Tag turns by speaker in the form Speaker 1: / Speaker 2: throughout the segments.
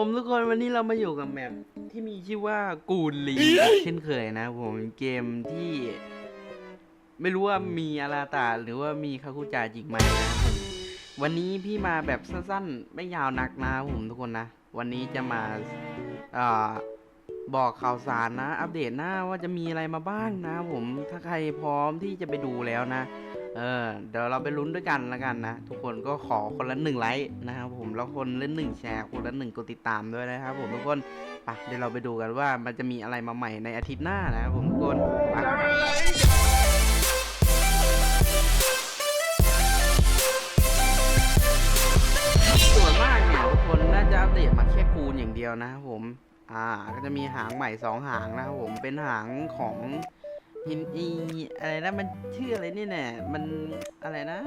Speaker 1: ผมทุกคนวันนี้เรามาอยู่กับแมปที่มีชื่อว่ากูนลีเช่นเคยนะผมเกมที่ ไม่รู้ว่ามีอาราตาหรือว่ามีคาคุจาจริงไหมนะผมวันนี้พี่มาแบบสั้นๆ ไม่ยาวนักนะผมทุกคนนะ วันนี้จะมาเอ่อบอกข่าวสารนะ อัปเดตหน้าว่าจะมีอะไรมาบ้างนะ ผมถ้าใครพร้อมที่จะไปดูแล้วนะ เออเดี๋ยวเราไปลุ้นด้วยกันแล้วกันนะ ทุกคนก็ขอคนละหนึ่งไลค์นะครับผมแล้วคนละหนึ่งแชร์คนละหนึ่งกดติดตามด้วยนะครับผมทุกคนไปเดี๋ยวเราไปดูกันว่ามันจะมีอะไรมาใหม่ในอาทิตย์หน้านะครับผมทุกคนไปส่วนมากเนี่ยทุกคนน่าจะอัปเดตมาแค่กูนอย่างเดียวนะครับผม อ่า ก็จะมีหางใหม่สองหางนะครับผม เป็นหางของ ฮินอีอะไรนะมันชื่ออะไรนี่แน่มันอะไรนะ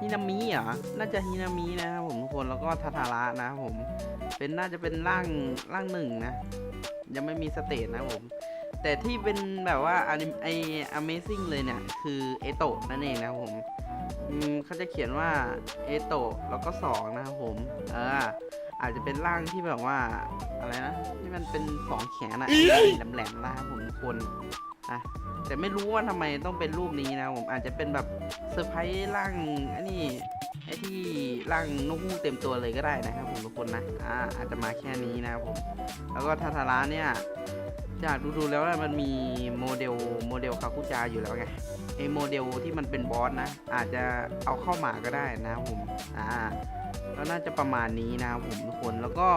Speaker 1: ฮินามิเหรอ น่าจะฮินามินะครับผมทุกคน แล้วก็ทาทาระนะครับผม เป็นน่าจะเป็นร่างร่างหนึ่งนะ ยังไม่มีสเตจนะครับผม แต่ที่เป็นแบบว่าอนิไอ Amazing เลยเนี่ย คือเอโตะนั่นเองนะครับผมอืมเขาจะเขียนว่าเอโตะแล้วก็สองนะครับผม เออ อาจจะเป็นร่างที่แบบว่าอะไรนะที่มันเป็นสองแขนอะแหลมๆนะครับผมทุกคนอะแต่ไม่รู้ว่าทำไมต้องเป็นรูปนี้นะผมอาจจะเป็นแบบเซอร์ไพรส์ร่างอันนี้ไอ้ที่ร่างนกฮูกเต็มตัวเลยก็ได้นะครับผมทุกคนนะอ่าอาจจะมาแค่นี้นะครับผมแล้วก็ทาทาระเนี่ยจากดูๆแล้วน่ะมันมีโมเดลโมเดลคาคุจาอยู่แล้วไงไอโมเดลที่มันเป็นบอสนะ อาจจะเอาเข้ามาก็ได้นะครับผมอ่า ก็น่าจะประมาณนี้นะครับผมทุกคนแล้วก็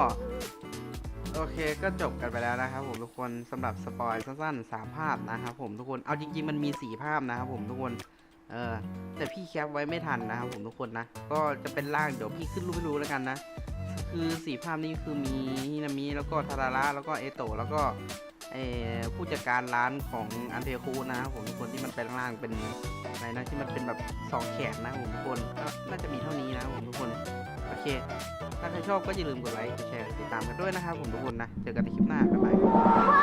Speaker 1: โอเคก็จบกันไปแล้วนะครับผมทุกคนสำหรับสปอยสั้นๆสามภาพนะครับผมทุกคนเอาจริง ๆ มันมีสี่ภาพนะครับผมทุกคนเออแต่พี่แคปไว้ไม่ทันนะครับผมทุกคนนะก็จะเป็นร่างเดี๋ยวพี่ขึ้นรูปให้ดูแล้วกันนะ คือสี่ภาพนี้คือมีฮินามิแล้วก็ทาราระแล้วก็เอโตะแล้วก็เออผู้จัดการร้านของอันเทคูนะครับผมทุกคนที่มันเป็นร่างเป็นอะไรนะที่มันเป็นแบบสองแขนนะครับผมทุกคนก็น่าจะมีเท่านี้นะครับผม เค ถ้าใครชอบก็อย่าลืมกดไลค์ กดแชร์ ติดตามกันด้วยนะครับผมทุกคนนะ เจอกันในคลิปหน้า บ๊ายบาย